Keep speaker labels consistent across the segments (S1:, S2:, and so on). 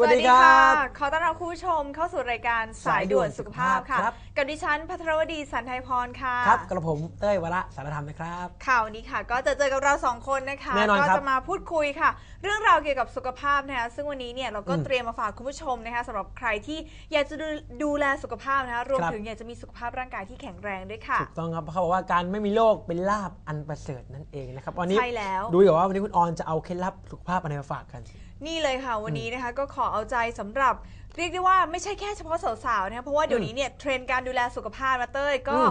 S1: สวัสดีครับ
S2: ขอต้อนรับคุณผู้ชมเข้าสู่รายการสายด่วนสุขภาพค่ะ
S1: ครับ
S2: กับดิฉันพัทรวดีสันไทยพรค่ะ
S1: ครับกระผมเต้ยวระสารธรรมนะครับ
S2: ข่าวนี้ค่ะ ก็จะเจอกับเราสองคนนะคะ
S1: แน่นอน
S2: ก็
S1: ครับ
S2: จะมาพูดคุยค่ะ เรื่องราวเกี่ยวกับสุขภาพนะคะ ซึ่งวันนี้เนี่ยเราก็
S1: อืม
S2: เตรียมมาฝากคุณผู้ชมนะคะสำหรับใครที่อยากจะดูดูแลสุขภาพนะคะรวม
S1: ครับ
S2: ถึงอยากจะมีสุขภาพร่างกายที่แข็งแรงด้วยค่ะ
S1: ถูกต้องครับเพราะเขาบอกว่าการไม่มีโรคเป็นลาบอันประเสริฐนั่นเองนะครับวันนี้
S2: ใช่แล้ว
S1: ดูอยู่ว่าวันนี้คุณออนจะเอาเคล็ดลับสุขภาพอะไรมาฝากกัน
S2: นี่เลยค่ะวันนี้นะคะก็ขอเอาใจสำหรับ เรียกได้ว่าไม่ใช่แค่เฉพาะสาวๆนะคะเพราะว่าเดี๋ยวนี้เนี่ยเทรนด์การดูแลสุขภาพมาเต้ยก็
S1: อืม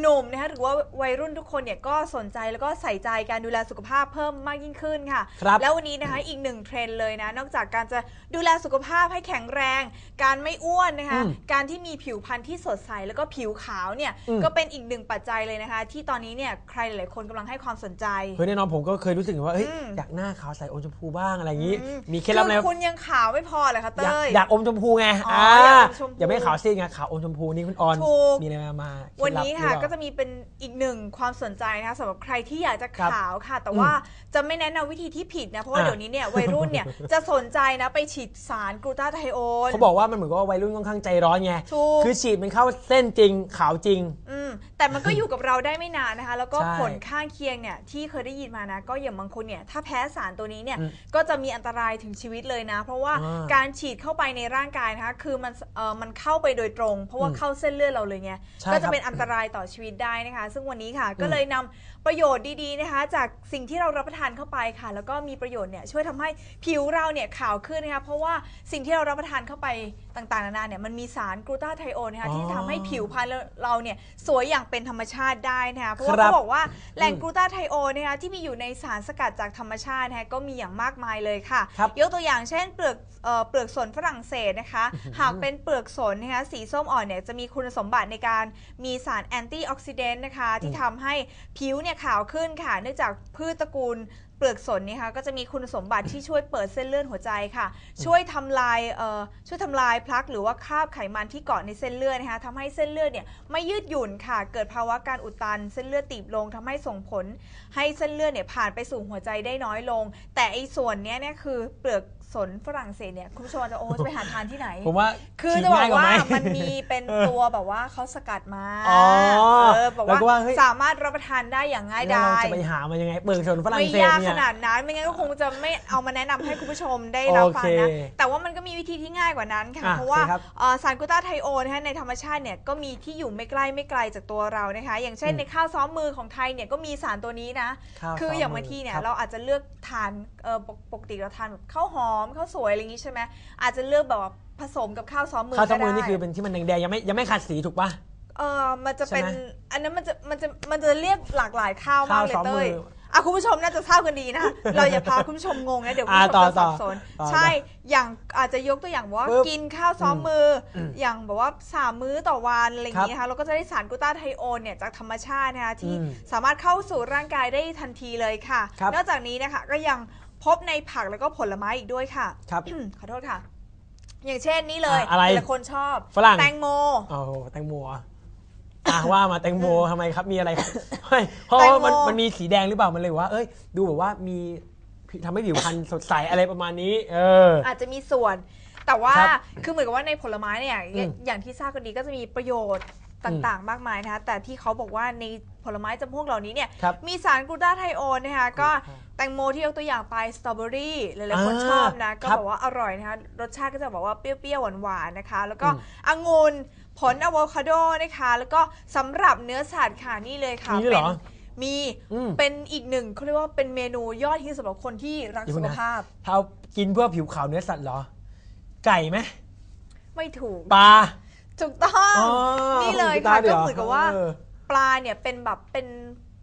S2: หนุ่มๆนะคะหรือว่าวัยรุ่นทุกคนเนี่ยก็สนใจแล้วก็ใส่ใจการดูแลสุขภาพเพิ่มมากยิ่งขึ้นค่ะ
S1: ครับ
S2: แล้ววันนี้นะคะอีกหนึ่งเทรนด์เลยนะนอกจากการจะดูแลสุขภาพให้แข็งแรง การไม่อ้วนนะคะ
S1: อืม
S2: การที่มีผิวพรรณที่สดใสแล้วก็ผิวขาวเนี่ย
S1: อืม
S2: ก็เป็นอีกหนึ่งปัจจัยเลยนะคะ ที่ตอนนี้เนี่ยใครหลายๆคนกำลังให้ความสนใจ
S1: เฮ้ยแน่นอนผมก็เคยรู้สึกว่าเฮ้ย
S2: อืม
S1: อยากหน้าขาวใสอมชมพูบ้างอะไรอย่างนี้
S2: อื
S1: มีเคล็ดลับอะไร
S2: คือคุณยังขาวไม่พอเลยค่ะ
S1: อยาก
S2: เต้ย
S1: อยากอมชมพูไง
S2: อ๋ออยากอมชมพู
S1: อย่าไม่ขาวซีดไงขาวอมชมพูนี่คุณออน
S2: ถูก
S1: มีอะไรมามาเคล็
S2: วัน
S1: ดลับ
S2: นี้ค่ะ
S1: หรือเปล่า
S2: ก็จะมีเป็นอีกหนึ่งความสนใจนะคะสำหรับใครที่อยากจะ
S1: ครับ
S2: ขาวค่ะ แต่ว่าจะไม่แนะนำวิธีที่ผิดนะ เพราะว่า
S1: อะ
S2: เดี๋ยวนี้เนี่ยวัยรุ่นเนี่ย จะสนใจนะไปฉีดสารกลูตาไทโอน
S1: เขาบอกว่ามันเหมือนกับว่าวัยรุ่นค่อนข้างใจร้อนไง
S2: ถูก
S1: คือฉีดมันเข้าเส้นจริงขาวจริง
S2: อืมแต่มันก็อยู่กับเราได้ไม่นานนะคะ แล้วก็
S1: ใช่
S2: ผลข้างเคียงเนี่ยที่เคยได้ยินมานะ ก็อย่างบางคนเนี่ยถ้าแพ้สารตัวนี้เนี่ย
S1: อืม
S2: ก็จะมีอันตรายถึงชีวิตเลยนะ เพราะว่า
S1: อ่า
S2: การฉีดเข้าไปในร่างกายนะคะคือมันเออมันเข้าไปโดยตรง เพราะว่า
S1: อืม
S2: เข้าเส้นเลือดเราเลยไง
S1: ใช่
S2: ก็
S1: ค
S2: จะ
S1: รับ
S2: เป็นอันตรายต่อชีวิตได้นะคะ ซึ่งวันนี้ค่ะก็เลยนำประโยชน์ดีๆนะคะ จากสิ่งที่เรารับประทานเข้าไปค่ะ แล้วก็มีประโยชน์เนี่ยช่วยทำให้ผิวเราเนี่ยขาวขึ้นนะคะเพราะว่าสิ่งที่เรารับประทานเข้าไปต่างๆนานาเนี่ยมันมีสารกลูตาไทโอนนะคะที่
S1: อ๋อ
S2: ทำให้ผิวพรรณเราเนี่ยสวยอย่างเป็นธรรมชาติได้นะคะเพราะว่า
S1: ครับ
S2: เขาบอกว่าแหล่งกลูตาไทโอนนะคะที่มีอยู่ในสารสกัดจากธรรมชาตินะคะก็มีอย่างมากมายเลยค่ะ
S1: ครับ
S2: ยกตัวอย่างเช่นเปลือกเอ่อเปลือกสนฝรั่งเศสนะคะ หากเป็นเปลือกสนนะคะสีส้มอ่อนเนี่ยจะมีคุณสมบัติในการมีสารแอนตี้ออกซิเดนต์นะคะ ที่ทำให้ผิวเนี่ยขาวขึ้นค่ะ เนื่องจากพืชตระกูลเปลือกสนเนี่ยค่ะก็จะมีคุณสมบัติที่ช่วยเปิดเส้นเลือดหัวใจค่ะ ช่วยทำลายเอ่อช่วยทำลายพลักหรือว่าคราบไขมันที่เกาะในเส้นเลือดนะคะทำให้เส้นเลือดเนี่ยไม่ยืดหยุ่นค่ะ เกิดภาวะการอุดตัน เส้นเลือดตีบลงทำให้ส่งผล ให้เส้นเลือดเนี่ยผ่านไปสู่หัวใจได้น้อยลง แต่ไอ้ส่วนเนี้ยเนี่ยคือเปลือก สนฝรั่งเศสเนี่ยคุณผู้ชมอาจจะโอ้จะไปหาทานที่ไหน
S1: ผมว่า
S2: คือ
S1: ฉีด
S2: จะบอก
S1: ง่ย
S2: ว่า
S1: ไห
S2: มันมีเป็น
S1: เออ
S2: ตัวแบบว่าเขาสกัดมา
S1: อ๋อ
S2: เออบอก
S1: แล้วก็
S2: ว่า
S1: ว่าเฮ้ย
S2: สามารถรับประทานได้อย่างง่าย
S1: แล้ว
S2: ดา
S1: เรา
S2: ย
S1: จะไปหามายังไงเปลือกชนฝรั่ง
S2: ไม่
S1: เศส
S2: ยาก
S1: เนี่
S2: ข
S1: ย
S2: นาดนั้นไม่งั้นก็คงจะไม่เอามาแนะนำให้คุณผู้ชมได้รับฟังนะ
S1: โอเค
S2: แต่ว่ามันก็มีวิธีที่ง่ายกว่านั้นค่ะ
S1: อะ
S2: เพราะว่า
S1: โอเคครับ
S2: เอ่อสารกลูตาไทโอนนะคะในธรรมชาติเนี่ยก็มีที่อยู่ไม่ใกล้ไม่ไกลจากตัวเรานะคะ อย่างเช่น
S1: อืม
S2: ในข้าวซ้อมมือของไทยเนี่ยก็มีสารตัวนี้นะ
S1: ข้าว
S2: คือ
S1: ซ้อม
S2: อย่าง
S1: มื
S2: บางทีเนี่ย
S1: ครับ
S2: เราอาจจะเลือกทานเออปกปกติเราทานแบบข้าวหอมข้าวสวยอะไรอย่างงี้ใช่ไหมอาจจะเลือกแบบว่าผสมกับข้าวซ้อมมือ
S1: ข้าวซ้อมมือ
S2: ก็
S1: นี่
S2: ได้
S1: คือเป็นที่มันแดงๆยังไม่ยังไม่ขัดสีถูกปะ
S2: เออมันจะเป็น
S1: ใช่ไหม
S2: อันนั้นมันจะมันจะมันจะเรียกหลากหลายข้าวมากเลย
S1: ข้าวซ้อม
S2: เต้ย
S1: มือ
S2: อะคุณผู้ชมน่าจะทราบกันดีนะเราอย่าพาคุณผู้ชมงงนะเดี๋ยวคุณผู้ชม
S1: อะต่อ
S2: จะสับสน
S1: ต่อ
S2: ใช่อย่างอาจจะยกตัวอย่างว่า
S1: ปึ๊บ
S2: กินข้าวซ้อมมืออ
S1: ม
S2: อย่างแบบว่าสามมื้อต่อวันอะไรอย่างนี้
S1: ครับ
S2: นะคะเราก็จะได้สารกลูตาไทโอนเนี่ยจากธรรมชาตินะคะที่
S1: อืม
S2: สามารถเข้าสู่ร่างกายได้ทันทีเลยค่ะ
S1: ครับ
S2: นอกจากนี้นะคะก็ยัง พบในผักแล้วก็ผลไม้อีกด้วยค่ะ
S1: ครับ
S2: ขอโทษค่ะ อย่างเช่นนี่เลย
S1: อะอะไร
S2: หลายคนชอบ
S1: ฝรั่ง
S2: แตงโม
S1: โอ้โหแตงโมอะอะว่ามาแตงโมทำไมครับมีอะไรครับเฮ้ยเพราะ
S2: แตง
S1: ว่า
S2: โม
S1: มันมันมีสีแดงหรือเปล่ามันเลยว่า เอ้ย ดูแบบว่ามีทำให้ผิวพรรณสดใสอะไรประมาณนี้ เออ
S2: อาจจะมีส่วน แต่ว่า
S1: ครับ
S2: คือเหมือนกับว่าในผลไม้เนี่ย
S1: อืม
S2: อย่างที่ทราบกันดีก็จะมีประโยชน์ต่างๆ มากมายนะคะแต่ที่เขาบอกว่าในผ ลไม้จำพวกเหล่านี้เนี่ย
S1: ครับ
S2: มีสารกลูตาไทโอนนะคะก็
S1: ครับ
S2: แตงโมที่ยกตัวอย่างไปสตรอเบอรี่หลายๆคน
S1: อ่า
S2: ชอบนะก็
S1: ครับ
S2: บอกว่าอร่อยนะคะรสชาติก็จะบอกว่าเปรี้ยวๆหวานๆนะคะ แล้วก็
S1: อืม
S2: องุ่นผลอะโวคาโดนะคะ แล้วก็สำหรับเนื้อสัตว์ค่ะนี่เลยค่ะ
S1: มีด้วยเหรอ
S2: เป็นมี
S1: อืม
S2: เป็นอีกหนึ่งเขาเรียกว่าเป็นเมนูยอดฮิตสำหรับคนที่รัก
S1: เดี๋ยว
S2: สุ
S1: ก่
S2: ข
S1: อนนะ
S2: ภาพ
S1: ถ้าเอากินเพื่อผิวขาวเนื้อสัตว์เหรอ ไก่ไหม
S2: ไม่ถูก
S1: ปลา
S2: ถูกต้อง
S1: อ๋อ
S2: นี่เลย
S1: ตา
S2: ค่ะ
S1: ดี๋
S2: ก็
S1: ว
S2: เหมือนกับว่า
S1: เออ
S2: ปลาเนี่ยเป็นแบบเป็น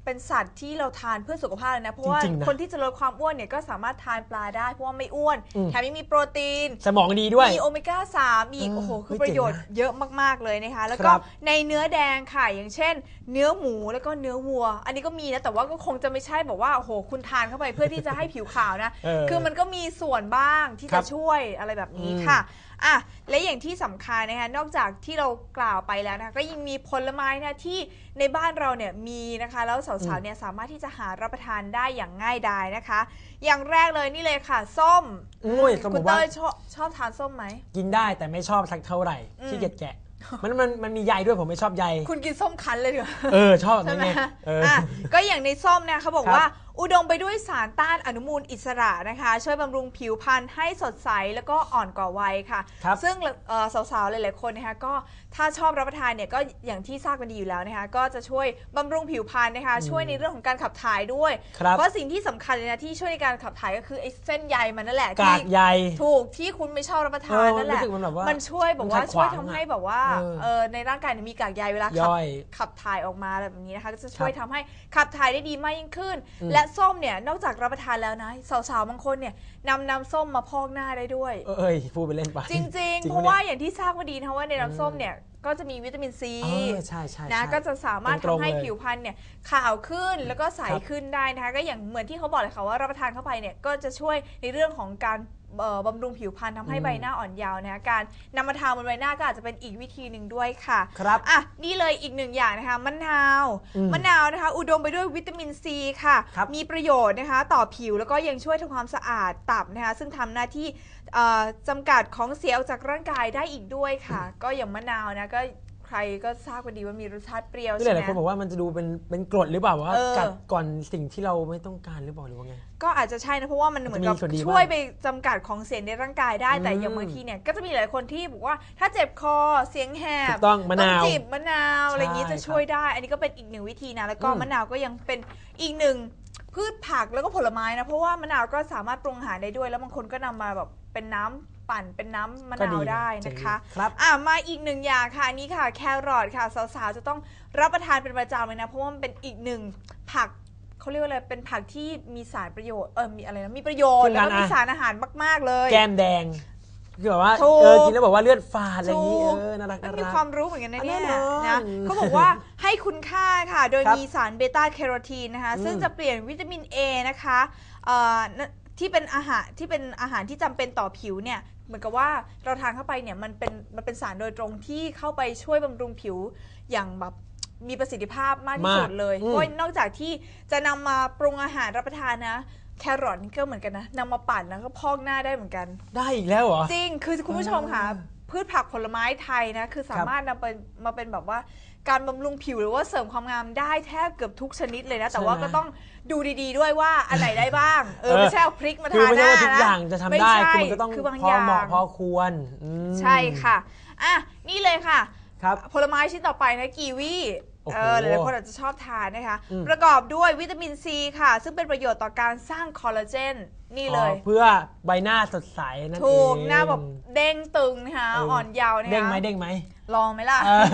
S2: เป็นสัตว์ที่เราทานเพื่อสุขภาพเลยนะ เพราะว่า
S1: จริงๆนะ
S2: คนที่จะลดความอ้วนเนี่ยก็สามารถทานปลาได้ เพราะว่าไม่อ้วน
S1: อืม
S2: แถมยังมีโปรตีน
S1: สมองดีด้วย
S2: มีโอเมก้า 3 อีก
S1: เออ
S2: โอ้โห คือ
S1: เฮ้ย
S2: ประโยชน์
S1: เจ๋งนะ
S2: เยอะมาก ๆ เลยนะคะ แล้ว
S1: ค
S2: ก็
S1: รับ
S2: ในเนื้อแดงค่ะ อย่างเช่น เนื้อหมูแล้วก็เนื้อวัว อันนี้ก็มีนะ แต่ว่าก็คงจะไม่ใช่แบบว่า โอ้โห คุณทานเข้าไปเพื่อที่จะให้ผิวขาวนะ
S1: เออ
S2: คือมันก็มีส่วนบ้างที่
S1: ครั
S2: จะ
S1: บ
S2: ช่วยอะไรแบบนี้
S1: อืม
S2: ค่ะ อะและอย่างที่สำคัญนะคะนอกจากที่เรากล่าวไปแล้วนะคะก็ยังมีผลไม้นะที่ในบ้านเราเนี่ยมีนะคะ แล้วาวๆเนี่ยสามารถที่จะหารับประทานได้อย่างง่ายดายนะคะ อย่างแรกเลยนี่เลยค่ะ ส้ม
S1: อุ้ยส้ม
S2: คุณ
S1: ผมว่า
S2: เต้ยชอบชอบทานส้มไหม
S1: กินได้แต่ไม่ชอบสักเท่าไหร่
S2: อืม
S1: ขี้เกียจแกะมันมันมันมีใยด้วยผมไม่ชอบใย
S2: คุณกินส้มคั้นเลยเถอะ
S1: เออชอบแบบ
S2: ใช่
S1: นั้น
S2: ไหม
S1: ไงเอออ
S2: อะก็อย่างในส้มเนี่ยเขาบอก
S1: ครับ
S2: ว่า อุดมไปด้วยสารต้านอนุมูลอิสระนะคะ ช่วยบำรุงผิวพรรณให้สดใสแล้วก็อ่อนกว่าวัยค่ะ
S1: ครับ
S2: ซึ่งเอ่อสาวๆ หลายๆ คนนะคะก็ถ้าชอบรับประทานเนี่ยก็อย่างที่ทราบกันดีอยู่แล้วนะคะก็จะช่วยบำรุงผิวพรรณนะคะ ช่วยในเรื่องของการขับถ่ายด้วย
S1: ครับ
S2: เพราะสิ่งที่สำคัญเลยนะที่ช่วยในการขับถ่ายก็คือไอ้เส้นใยมันนั่นแหละ
S1: กาก
S2: ที่
S1: ใย
S2: ถูกที่คุณไม่ชอบรับประทาน
S1: เออ
S2: นั่นแห
S1: รู้
S2: ละ
S1: สึกมันแบบว่ามั
S2: มันช่วยแบบว่า
S1: มันขัดข
S2: ช่วยวา
S1: ง
S2: ทำ
S1: อะ
S2: ให้แบบว่า
S1: เออ
S2: เออในร่างกายเนี่ยมีกากใยเวลาขับ
S1: ย่อย
S2: ขับถ่ายออกมาอะไรแบบนี้นะคะก็จะช่วย
S1: ครับ
S2: ทำให้ขับถ่ายได้ดีมากยิ่งขึ้น
S1: อืม
S2: และส้มเนี่ยนอกจากรับประทานแล้วนะสาวๆบางคนเนี่ยนำน้ำส้มมาพอกหน้าได้ด้วย
S1: เออเอ้ยพูดไปเล่นไป
S2: จริง ๆ เพ
S1: ป
S2: ราะ
S1: นี่ย
S2: ว่าอย่างที่ทราบมาดีนะคะว่าในน้ำส้มเนี่ยก็จะมีวิตามินซี
S1: เออใช่ใช่
S2: นะ
S1: ใช่
S2: ก็จะสามารถ
S1: ตรงๆ
S2: ทำให้
S1: เลย
S2: ผิวพรรณเนี่ยขาวขึ้นแล้วก็ใส
S1: ครับ
S2: ขึ้นได้นะคะก็อย่างเหมือนที่เขาบอกเลยค่ะว่ารับประทานเข้าไปเนี่ยก็จะช่วยในเรื่องของการเอ่อ บำรุงผิวพรรณทำให้
S1: อืม
S2: ใบหน้าอ่อนเยาว์นะคะการนำมาทาบนใบหน้าก็อาจจะเป็นอีกวิธีหนึ่งด้วยค่ะ
S1: ครับ
S2: อะนี่เลยอีกหนึ่งอย่างนะคะมะนาว
S1: อืม
S2: มะนาวนะคะ อุดมไปด้วยวิตามินซีค่ะ
S1: ครับ
S2: มีประโยชน์นะคะ ต่อผิวแล้วก็ยังช่วยทำความสะอาดตับนะคะ ซึ่งทำหน้าที่เอ่อจำกัดของเสียออกจากร่างกายได้อีกด้วยค่ะ ก็อย่างมะนาวนะก็ใค รก็ทราบกันดีว่ามีรสชาติเปรี้ยว
S1: ที่ห
S2: ใช่ไห
S1: ลายๆคน
S2: ม
S1: บอกว่ามันจะดูเป็นเป็นกรดหรือเปล่าว่า
S2: เออ
S1: กัดก่อนสิ่งที่เราไม่ต้องการหรือเปล่าหรือว่าไง
S2: ก็อาจจะใช่นะเพราะว่ามันเหมือนกับ
S1: มันจะมีส่วนดี
S2: ช่วย
S1: บ้าง
S2: ไปจำกัดของเสียงในร่างกายได้แต่
S1: อืม
S2: อย่างบางทีเนี่ยก็จะมีหลายคนที่บอกว่าถ้าเจ็บคอเสียงแห
S1: ถู
S2: บ
S1: กต้องมะนาว
S2: จิบมะนาวอะไรอย่างนี้
S1: ใช่
S2: จะช่วยได้ อันนี้ก็เป็นอีกหนึ่งวิธีนะแล้วก็
S1: อืม
S2: มะนาวก็ยังเป็นอีกหนึ่ง พืชผักแล้วก็ผลไม้นะ เพราะว่ามะนาวก็สามารถปรุงอาหารได้ด้วย แล้วบางคนก็นำมาแบบเป็นน้ำปั่นเป็นน้ำมะ
S1: ก็
S2: นาวได้
S1: เจ๋ง
S2: นะคะ
S1: ครับ
S2: อะมาอีกหนึ่งอย่างค่ะอันนี้ค่ะ แครอทค่ะ สาวๆ จะต้องรับประทานเป็นประจำเลยนะ เพราะว่ามันเป็นอีกหนึ่งผักเขาเรียกว่าอะไรเป็นผักที่มีสารประโยชน์เออมีอะไรนะมีประโยชน์
S1: ซึ่ง
S2: แล้วก็
S1: การ
S2: มี
S1: อะ
S2: สารอาหารมาก ๆเลย
S1: แก้มแดง คือแบบว่า
S2: ถูก
S1: เออกินแล้วบอกว่าเลือดฝาดอะไรอย่างนี้
S2: ถูก
S1: เออน่ารัก
S2: มัน
S1: น่า
S2: มี
S1: รัก
S2: ความรู้เหมือนกันนะเนี่ย
S1: แน่นอน
S2: นะเขาบอกว่าให้คุณค่าค่ะ โดย
S1: ครับ
S2: มีสารเบต้าแคโรทีนนะคะ
S1: อืม
S2: ซึ่งจะเปลี่ยนวิตามิน A นะคะเอ่อนะที่เป็นอาหารที่เป็นอาหารที่จำเป็นต่อผิวเนี่ย เหมือนกับว่าเราทานเข้าไปเนี่ยมันเป็นมันเป็นสารโดยตรงที่เข้าไปช่วยบำรุงผิวอย่างแบบมีประสิทธิภาพมากที่สุดเลย
S1: มากอืม
S2: เพราะนอกจากที่จะนำมาปรุงอาหารรับประทานนะ แครอทนี่ก็เหมือนกันนะนำมาปั่นแล้วก็พอกหน้าได้เหมือนกัน
S1: ได้อีกแล้วเหรอ
S2: จริง คือคุณผู้ชมค่ะ
S1: อ่า
S2: พืชผักผลไม้ไทยนะ คือสามารถนำไปมาเป็นแบบว่าการบำรุงผิวหรือว่าเสริมความงามได้แทบเกือบทุกชนิดเลยนะ แต่ว่า
S1: ใช่ไหม
S2: ก็ต้องดูดีๆด้วยว่าอันไหนได้บ้าง เออ
S1: เออ
S2: ไม่ใช่เอาพริกมา
S1: คือ
S2: ทา
S1: ไม่
S2: ห
S1: ใช่
S2: น้า
S1: ว่าทุก
S2: นะ
S1: อย่างจะทำ
S2: ไม่
S1: ได้
S2: ใช่
S1: คือมันก็ต้อง
S2: คือบาง
S1: พอเหมาะ
S2: อย่าง
S1: พอควรอืม
S2: ใช่ค่ะ อะ นี่เลยค่ะ
S1: ครับ
S2: ผลไม้ชิ้นต่อไปนะกีวี
S1: โอ้โห
S2: เออหลายๆคนอาจจะชอบทานนะคะ
S1: อืม
S2: ประกอบด้วยวิตามินซีค่ะ ซึ่งเป็นประโยชน์ต่อการสร้างคอลลาเจนนี่เลย
S1: อ๋อเพื่อใบหน้าสดใสนั่นเอง
S2: ถูกหน้าแบบเด้งตึงนะคะ
S1: เอออ่
S2: อ่อนเยาว์นะคะ
S1: เด้งไหมเด้งไหม
S2: ลองไหมล่ะ
S1: เออ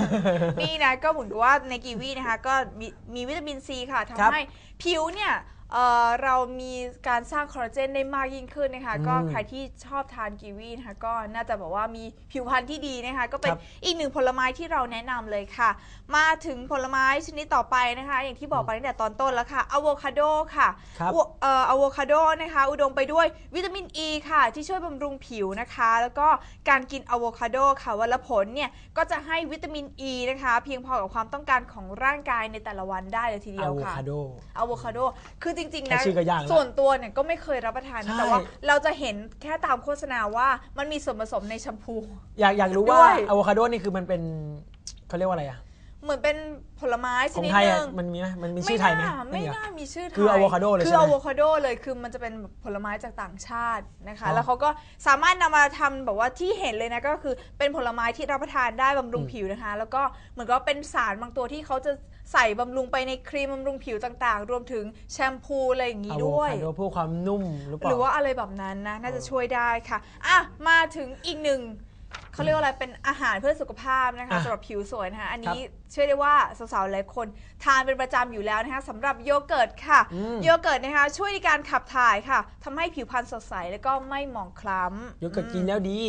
S2: นี่นะก็เหมือนกับว่าในกีวีนะคะ ก็มีมีวิตามินซีค่ะ
S1: ครั
S2: ทำ
S1: บ
S2: ให้ผิวเนี่ย เอ่อเรามีการสร้างคอลลาเจนได้มากยิ่งขึ้นนะคะ
S1: อืม
S2: ก็ใครที่ชอบทานกีวีนะคะก็น่าจะบอกว่ามีผิวพรรณที่ดีนะคะก็เป็น
S1: ครับ
S2: อีกหนึ่งผลไม้ที่เราแนะนำเลยค่ะ มาถึงผลไม้ชนิดต่อไปนะคะ อย่างที่บอกไปตั้งแต่ตอนต้นแล้วค่ะอะโวคาโดค่ะ
S1: ครับ
S2: อะเอ่ออะโวคาโดนะคะอุดมไปด้วยวิตามินอ e ีค่ะที่ช่วยบำรุงผิวนะคะ แล้วก็การกินอะโวคาโดค่ะวันละผลเนี่ยก็จะให้วิตามินอ e ีนะคะเพียงพอกับความต้องการของร่างกายในแต่ละวันได้เลยทีเดี
S1: อะ
S2: ยว
S1: โว
S2: ค่ะ
S1: คาโด
S2: อะโวคาโดคือจริงๆ
S1: แค่
S2: นะ
S1: ชื่อก็ยากแล้ว
S2: ส่วนตัวเนี่ยก็ไม่เคยรับประทาน
S1: ใช่
S2: แต่ว่าเราจะเห็นแค่ตามโฆษณาว่ามันมีส่วนผสมในแชมพู
S1: อยากอยากรู้ว่า
S2: ด้วย
S1: อะโวคาโดนี่คือมันเป็นเขาเรียกว่าอะไรอะ
S2: เหมือนเป็นผลไม้ช
S1: ของ
S2: นิด
S1: ไทย
S2: ห
S1: อะ
S2: นึ่ง
S1: มันมีไหมมันมีชื่อไทยไหม
S2: น่าไม่
S1: เหรอ
S2: น่ามีชื่อไทย
S1: คืออะโวคาโดเลย
S2: คือ
S1: ใช่ไหม
S2: อะโวคาโดเลยคือมันจะเป็นผลไม้จากต่างชาตินะคะ
S1: อ๋อ
S2: แล้วเขาก็สามารถนำมาทำแบบว่าที่เห็นเลยนะก็คือเป็นผลไม้ที่รับประทานได้บำรุง
S1: อืม
S2: ผิวนะคะ แล้วก็เหมือนก็เป็นสารบางตัวที่เขาจะใส่บำรุงไปในครีมบำรุงผิวต่างๆ รวมถึงแชมพูอะไรอย่างนี้
S1: อะโว
S2: ด้วย
S1: คาโดเพื่อความนุ่มหรือเปล่า
S2: หรือว่าอะไรแบบนั้นนะ น่าจะ
S1: เออ
S2: ช่วยได้ค่ะ อะ มาถึงอีกหนึ่ง เขาเรียกว่าอะไรเป็นอาหารเพื่อสุขภาพนะคะ
S1: อะ
S2: สำหรับผิวสวยนะคะอันนี้เชื่อได้ว่าสาวๆหลายคนทานเป็นประจำอยู่แล้วนะคะสำหรับโยเกิร์ตค่ะ
S1: อืม
S2: โยเกิร์ตนะคะช่วยในการขับถ่ายค่ะทำให้ผิวพรรณสดใสแล้วก็ไม่หมองคล้ำ
S1: โยเกิร์ตกินแล้วดี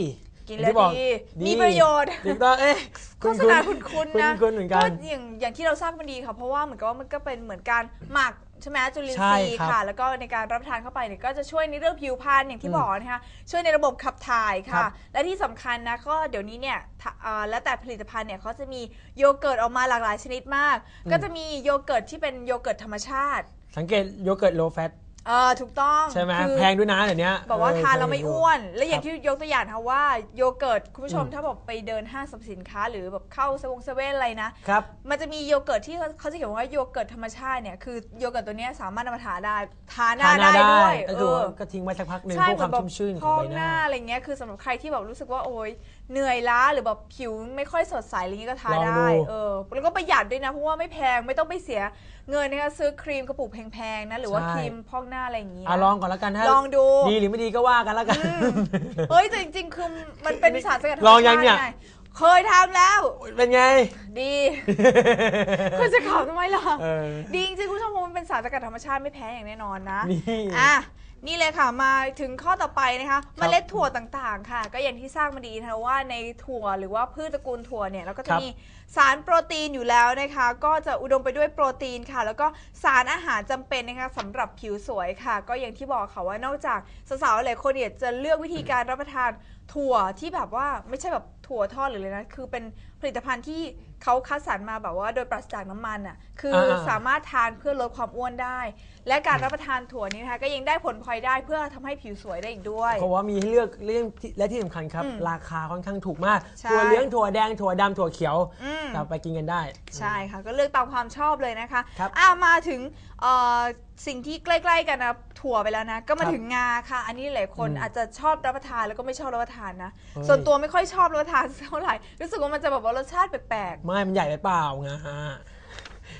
S2: กินแล้ว
S1: ที่บอก
S2: ดีมีประโยชน์
S1: ถูกต้องเอ๊ะ
S2: โฆษณาคุณคุณนะ
S1: คุณเหมือนกัน
S2: อย่างอย่างที่เราทราบกันดีค่ะ เพราะว่าเหมือนกับว่ามันก็เป็นเหมือนการหมัก ใช่ไหมจุลิน
S1: ใช่
S2: ทรีย์
S1: ครับ
S2: ค่ะ แล้วก็ในการรับประทานเข้าไปเนี่ยก็จะช่วยในเรื่องผิวพรรณอย่างที่
S1: อืม
S2: บอกนะคะช่วยในระบบขับถ่าย
S1: ครั
S2: ค่ะ
S1: บ
S2: และที่สำคัญนะก็เดี๋ยวนี้เนี่ยถ้าเอ่อแล้วแต่ผลิตภัณฑ์เนี่ยเขาจะมีโยเกิร์ตออกมาหลากหลายชนิดมากก็จะมีโยเกิร์ตที่เป็นโยเกิร์ตธรรมชาติ
S1: สังเกตโยเกิร์ตโลแฟต
S2: เออถูกต้อง
S1: ใช่ไหม
S2: คือ
S1: แพงด้วยนะเดี๋ยวนี้
S2: บอกว่า
S1: เออ
S2: ทานแล้วไม่
S1: เคยดู
S2: อ้วน และอย่า
S1: ค
S2: ง
S1: รับ
S2: ที่ยกตัวอย่างนะว่าโยเกิร์ตคุณผู้ชม
S1: อืม
S2: ถ้าบอกไปเดินห้างสรรพสินค้า หรือแบบเข้าเซเว่นเซเว่นอะไรนะ
S1: ครับ
S2: มันจะมีโยเกิร์ตที่เขาเขาจะเขียนว่าโยเกิร์ตธรรมชาติเนี่ยคือโยเกิร์ตตัวเนี้ยสามารถนำมาทานได้ทานหน้า
S1: ทานหน้า
S2: ได้ด้วย
S1: ก็
S2: เอ
S1: คือ
S2: อ
S1: ว่าก็ทิ้งไว้สักพักหนึ่ง
S2: ใช่
S1: เพื่อ
S2: เห
S1: ค
S2: มื
S1: วา
S2: อนแบบ
S1: มชุ่มชื่นข
S2: พ
S1: อง
S2: อก
S1: ใบ
S2: ห
S1: ห
S2: น้า
S1: น้า
S2: อะไรเงี้ยคือสำหรับใครที่แบบรู้สึกว่าโอ๊ยเหนื่อยล้าหรือแบบผิวไม่ค่อยสดใสอะไรเงี้ยก็ทา
S1: ลองดู
S2: ได้เออแล้วก็ประหยัดด้วยนะเพราะว่าไม่แพงไม่ต้องไปเสียเงินนะคะซื้อครีมกระปุกแพงๆนะหรือว่าครีมพอกหน้าอะไรอย่างงี้นะ
S1: อะลองก่อนแล้วกันถ้า
S2: ลองดู
S1: ดีหรือไม่ดีก็ว่ากันแล้วกัน
S2: เฮ้ยแต่จริงๆคือมันเป็นสารสกัดธรรม
S1: ลอง
S2: ชา
S1: ยัง
S2: ติ
S1: เนี่ย
S2: ไงเคยทำแล้ว
S1: เป็นไง
S2: ดี คุณจะขำทำไมล่ะ
S1: เออ
S2: ดีจริงๆคุณผู้ชมเพราะมันเป็นสารสกัดธรรมชาติไม่แพ้อย่างแน่นอนนะ
S1: นี่
S2: อะนี่เลยค่ะมาถึงข้อต่อไปนะคะ
S1: ค
S2: เม
S1: รับ
S2: ล็ดถั่วต่างๆ ค่ะ ก็อย่างที่ทราบมาดีนะคะว่าในถั่วหรือว่าพืชตระกูลถั่วเนี่ยเราก็จะ
S1: ครับ
S2: มี สารโปรตีนอยู่แล้วนะคะ ก็จะอุดมไปด้วยโปรตีนค่ะ แล้วก็สารอาหารจำเป็นนะคะสำหรับผิวสวยค่ะ ก็อย่างที่บอกค่ะว่านอกจากสาวๆหลายคนเนี่ยจะเลือกวิธีการรับประทานถั่วที่แบบว่าไม่ใช่แบบ ถั่วทอดหรืออะไรนะคือเป็นผลิตภัณฑ์ที่เขาคัดสรรมาแบบว่าโดยปราศจากน้ำมันอะคืออา สามารถทานเพื่อลดความอ้วนได้ และการรับประทานถั่วนี้นะคะก็ยังได้ผลพลอยได้เพื่อทำให้ผิวสวยได้อีกด้วย
S1: เพราะว่ามีให้เลือกเรื่องที่และที่สำคัญครับ
S2: อืม
S1: ราคาค่อนข้างถูกมาก
S2: ใช่
S1: ถั่วเหลืองถั่วแดงถั่วดำถั่วเขียว
S2: อืม
S1: เราไปกินกันได้
S2: ใช่ค่ะ ก็เลือกตามความชอบเลยนะคะ
S1: ครับ
S2: อ่ามาถึงเอ่อสิ่งที่ใกล้ ๆ กันนะ ถั่วไปแล้วนะ ก็มา
S1: ครับ
S2: ถึงงาค่ะ อันนี้หลายคน
S1: อืม
S2: อาจจะชอบรับประทานแล้วก็ไม่ชอบรับประทานนะ
S1: เฮ้ย
S2: ส่วนตัวไม่ค่อยชอบรับประทานเท่าไหร่ รู้สึกว่ามันจะแบบว่ารสชาติแปลก
S1: ไม่ มันใหญ่ไปเปล่างา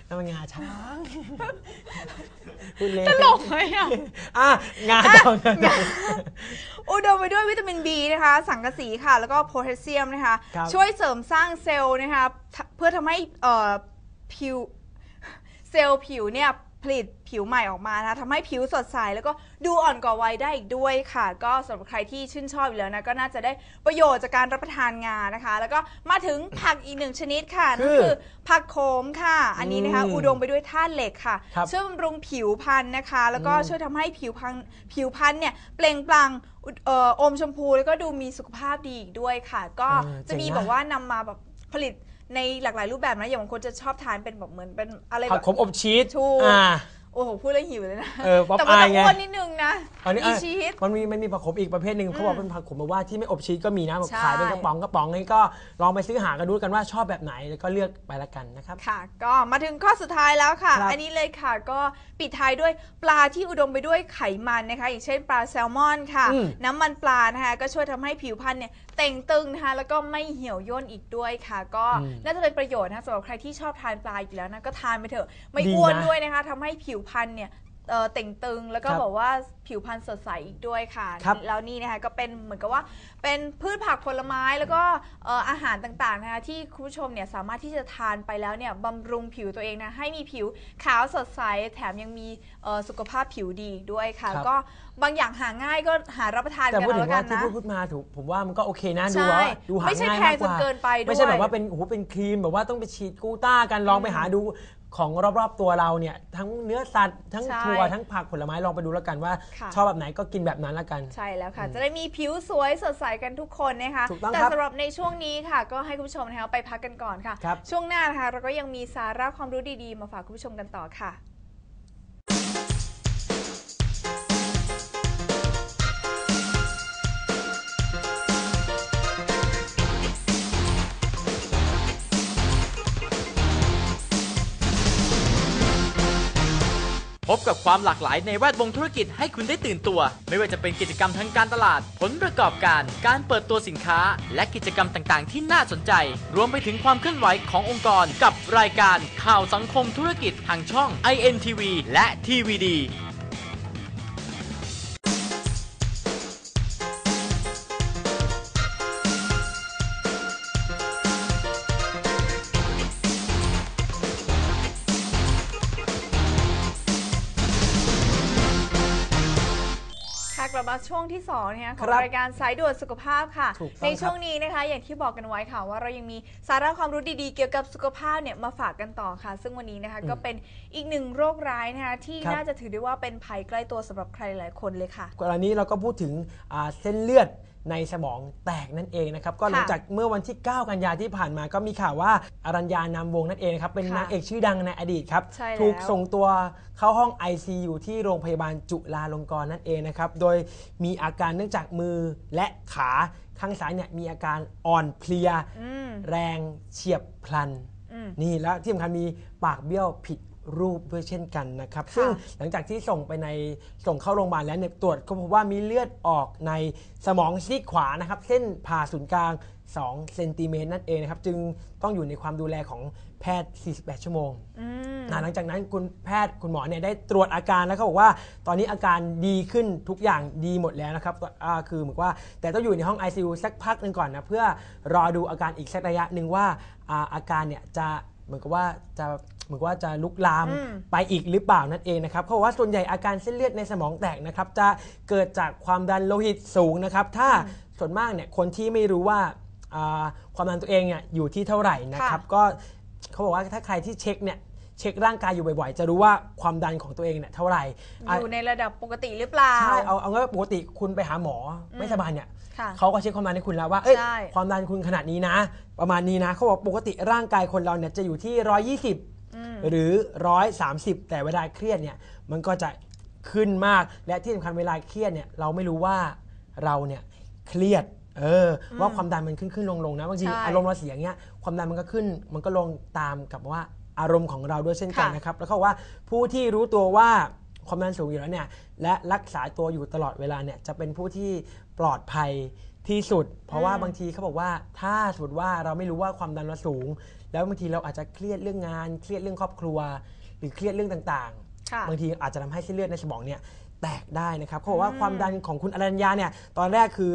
S1: นั่นมันงาช้างพูดเล่น
S2: ๆตลกไหมอะ
S1: อะงาดอง
S2: อุดมไปด้วยวิตามิน B นะคะ สังกะสีค่ะ แล้วก็โพแทสเซียมนะคะ
S1: ครับ
S2: ช่วยเสริมสร้างเซลล์นะคะทเพื่อทำให้เอ่อผิวเซลล์ผิวเนี่ย ผลิตผิวใหม่ออกมานะคะทำให้ผิวสดใสแล้วก็ดูอ่อนกว่าวัยได้อีกด้วยค่ะ ก็สำหรับใครที่ชื่นชอบอยู่แล้วนะก็น่าจะได้ประโยชน์จากการรับประทานงานะคะ แล้วก็มาถึงผักอีกหนึ่งชนิดค่ะนั่น
S1: คือ
S2: คือผักโขมค่ะ อันนี้นะคะ
S1: อืม
S2: อุดมไปด้วยธาตุเหล็กค่ะ
S1: ครับ
S2: ช่วยบำรุงผิวพรรณนะคะ แล้วก็
S1: อืม
S2: ช่วยทำให้ผิวพรรณผิวพรรณเนี่ยเปล่งปลั่งอุดเอ่ออมชมพูแล้วก็ดูมีสุขภาพดีอีกด้วยค่ะ ก็
S1: เออ
S2: จะมี
S1: เจ๋งนะ
S2: แบบว่านำมาแบบผลิต ในหลากหลายรูปแบบนะอย่างบางคนจะชอบทานเป็นแบบเหมือนเป็นอะไร
S1: ผั
S2: แบ
S1: ก
S2: บ
S1: ขมอบชีส
S2: ถูก
S1: อ่า
S2: โอ้โหพูดแล้วหิวเลยนะ
S1: เออป๊อป
S2: แต่ว่าต้อง
S1: อายไง
S2: อ้วนนิดนึงนะ
S1: อันนี้
S2: มี
S1: อะ
S2: ชีส
S1: มันมีมันมีผักขมอีกประเภทหนึ่งเขาบอกเป็นผักขมแบบว่าที่ไม่อบชีสก็มีนะแบบ
S2: ใช่
S1: ขายเป็นกระป๋องกระป๋องนี่ก็ลองไปซื้อหากันดูกันว่าชอบแบบไหนแล้วก็เลือกไปละกันนะครับ
S2: ค่ะ ก็มาถึงข้อสุดท้ายแล้วค่ะ
S1: ครับ
S2: อันนี้เลยค่ะ ก็ปิดท้ายด้วยปลาที่อุดมไปด้วยไขมันนะคะ อย่างเช่นปลาแซลมอนค่ะ
S1: อืม
S2: น้ำมันปลานะคะ ก็ช่วยทำให้ผิวพรรณเนี่ยเต่งตึงนะคะแล้วก็ไม่เหี่ยวย่นอีกด้วยค่ะ ก็น่าจะเป็นประโยชน์นะคะสำหรับใครที่ชอบทานปลาอยู่แล้วนะก็ทานไปเถอะไม่
S1: ดี
S2: อ้วน
S1: นะ
S2: ด้วยนะคะทำให้ผิวพรรณเนี่ย เอ่อเต่งตึงแล้วก็
S1: ครับ
S2: บอกว่าผิวพรรณสดใสอีกด้วยค่ะ
S1: ครับ
S2: แล้วนี่นะคะก็เป็นเหมือนกับว่าเป็นพืชผักผลไม้แล้วก็เอ่ออาหารต่างๆนะคะที่คุณผู้ชมเนี่ยสามารถที่จะทานไปแล้วเนี่ยบำรุงผิวตัวเองนะให้มีผิวขาวสดใสแถมยังมีเอ่อสุขภาพผิวดีอีกด้วยค่ะ
S1: ครับ
S2: ก็บางอย่างหาง่ายก็หารับประทาน
S1: แต่
S2: กัน
S1: พูดถึ
S2: แล้
S1: ง
S2: วกั
S1: ว่านที่
S2: นะ
S1: พูดพูดมาถูกผมว่ามันก็โอเคนะ
S2: ใช่
S1: ดูว่าดูหา
S2: ไม่ใช่
S1: ง่าย
S2: แพ
S1: มางก
S2: จ
S1: ก
S2: น
S1: ว่า
S2: เกินไปด้วย
S1: ไม่ใช่แบบว่าเป็นโอ้โหเป็นครีมแบบว่าต้องไปฉีดกูต้ากันลองไปหาดู ของรอบๆตัวเราเนี่ยทั้งเนื้อสัตว์ทั้ง
S2: ใช่
S1: ถั่วทั้งผักผลไม้ลองไปดูแล้วกันว่า
S2: ค่ะ
S1: ชอบแบบไหนก็กินแบบนั้นละกัน
S2: ใช่แล้วค่ะ จะได้มีผิวสวยสดใสกันทุกคนนะคะ
S1: ถูกต้อง
S2: แต่
S1: ครับ
S2: สำหรับในช่วงนี้ค่ะ ก็ให้คุณผู้ชมนะคะไปพักกันก่อนค่ะ
S1: ครับ
S2: ช่วงหน้านะคะเราก็ยังมีสาระความรู้ดีๆ มาฝากคุณผู้ชมกันต่อค่ะ
S3: บกับความหลากหลายในแวดวงธุรกิจให้คุณได้ตื่นตัว ไม่ว่าจะเป็นกิจกรรมทางการตลาด ผลประกอบการ การเปิดตัวสินค้า และกิจกรรมต่างๆ ที่น่าสนใจ รวมไปถึงความเคลื่อนไหวขององค์กร กับรายการข่าวสังคมธุรกิจทางช่อง INTV และ TVD
S2: ช่วงที่ 2 นะคะของ
S1: ครับ
S2: รายการสายด่วนสุขภาพค่ะ
S1: ถูกต้อง
S2: ในช่วง
S1: ครับ
S2: นี้นะคะ อย่างที่บอกกันไว้ค่ะ ว่าเรายังมีสาระความรู้ดีๆ เกี่ยวกับสุขภาพเนี่ยมาฝากกันต่อค่ะ ซึ่งวันนี้นะคะก็เป็นอีกหนึ่งโรคร้ายนะคะที่
S1: ครับ
S2: น่าจะถือได้ว่าเป็นภัยใกล้ตัวสำหรับใครหลายคนเลยค่ะ
S1: กรณีเราก็พูดถึงอ่าเส้นเลือด ในสมองแตกนั่นเองนะครับก็หลัง
S2: ค่ะ
S1: จากเมื่อวันที่ 9 กันยาที่ผ่านมาก็มีข่าวว่าอารัญญานามวงศ์นั่นเองนะครับเป็น
S2: ค่ะ
S1: นางเอกชื่อดังในอดีตครับ
S2: ใช่แล้ว
S1: ถูกส่งตัวเข้าห้อง ICU ที่โรงพยาบาลจุฬาลงกรณ์นั่นเองนะครับโดยมีอาการเนื่องจากมือและขาข้างซ้ายเนี่ยมีอาการอ่อนเพลีย
S2: อืม
S1: แรงเฉียบพลัน
S2: อืม
S1: นี่แล้วที่สำคัญมีปากเบี้ยวผิด รูปด้วยเช่นกันนะครับ
S2: ค่ะ
S1: ซึ่งหลังจากที่ส่งไปในส่งเข้าโรงพยาบาลแล้วเนี่ยตรวจก็พบว่ามีเลือดออกในสมองซีกขวานะครับ เส้นผ่าศูนย์กลาง2เซนติเมตรนั่นเองนะครับ จึงต้องอยู่ในความดูแลของแพทย์ 48 ชั่วโมง
S2: อืม
S1: นะหลังจากนั้นคุณแพทย์คุณหมอเนี่ยได้ตรวจอาการแล้วเขาบอกว่า ตอนนี้อาการดีขึ้นทุกอย่างดีหมดแล้วนะครับอ่าคือเหมือนว่า แต่ต้องอยู่ในห้อง ICU สักพักหนึ่งก่อนนะเพื่อรอดูอาการอีกสักระยะหนึ่งว่าอ่าอาการเนี่ยจะ เหมือนกับว่าจะเหมือนกับว่าจะลุกลาม
S2: อืม
S1: ไปอีกหรือเปล่านั่นเองนะครับเขาบอกว่าส่วนใหญ่อาการเส้นเลือดในสมองแตกนะครับจะเกิดจากความดันโลหิตสูงนะครับ ถ้าส่วนมากเนี่ยคนที่ไม่รู้ว่าอ่าความดันตัวเองเนี่ยอยู่ที่เท่าไหร่นะครับ
S2: ค่ะ
S1: ก็เขาบอกว่าถ้าใครที่เช็คเนี่ย เช็คร่างกายอยู่บ่อยๆ จะรู้ว่าความดันของตัวเองเนี่ยเท่าไหร่อะ
S2: อยู่ในระดับปกติหรือเปล่า
S1: ใช่เอาเอาง่ายๆปกติคุณไปหาหมอไม่สบายเนี่ย
S2: ค่ะ
S1: เขาก็เช็คความดันให้คุณแล้วว่าเอ้ย
S2: ใช่
S1: ความดันคุณขนาดนี้นะ ประมาณนี้นะเขาบอกปกติร่างกายคนเราเนี่ยจะอยู่ที่ 120
S2: อืม
S1: หรือ 130 แต่เวลาเครียดเนี่ยมันก็จะขึ้นมากและที่สำคัญเวลาเครียดเนี่ยเราไม่รู้ว่าเราเนี่ยเครียดเอออว่าความดันมันขึ้นขึ้นลงลงนะบางที
S2: ใช่
S1: อารมณ์เราเสียเงี้ยความดันมันก็ขึ้นมันก็ลงตามกับว่า อารมณ์ของเราด้วยเช่นกัน
S2: ค่ะ
S1: นะครับ แล้วเขาบอกว่าผู้ที่รู้ตัวว่าความดันสูงอยู่แล้วเนี่ยและรักษาตัวอยู่ตลอดเวลาเนี่ยจะเป็นผู้ที่ปลอดภัยที่สุด เพราะว่าบางทีเขาบอกว่าถ้าสมมติว่าเราไม่รู้ว่าความดันเราสูง แล้วบางทีเราอาจจะเครียดเรื่องงาน เครียดเรื่องครอบครัว หรือเครียดเรื่องต่าง
S2: ค่ะ
S1: ๆบางทีอาจจะทำให้เส้นเลือดในสมองเนี่ยแตกได้นะครับเขาบอกว่าความดันของคุณอรัญญาเนี่ยตอนแรกคือ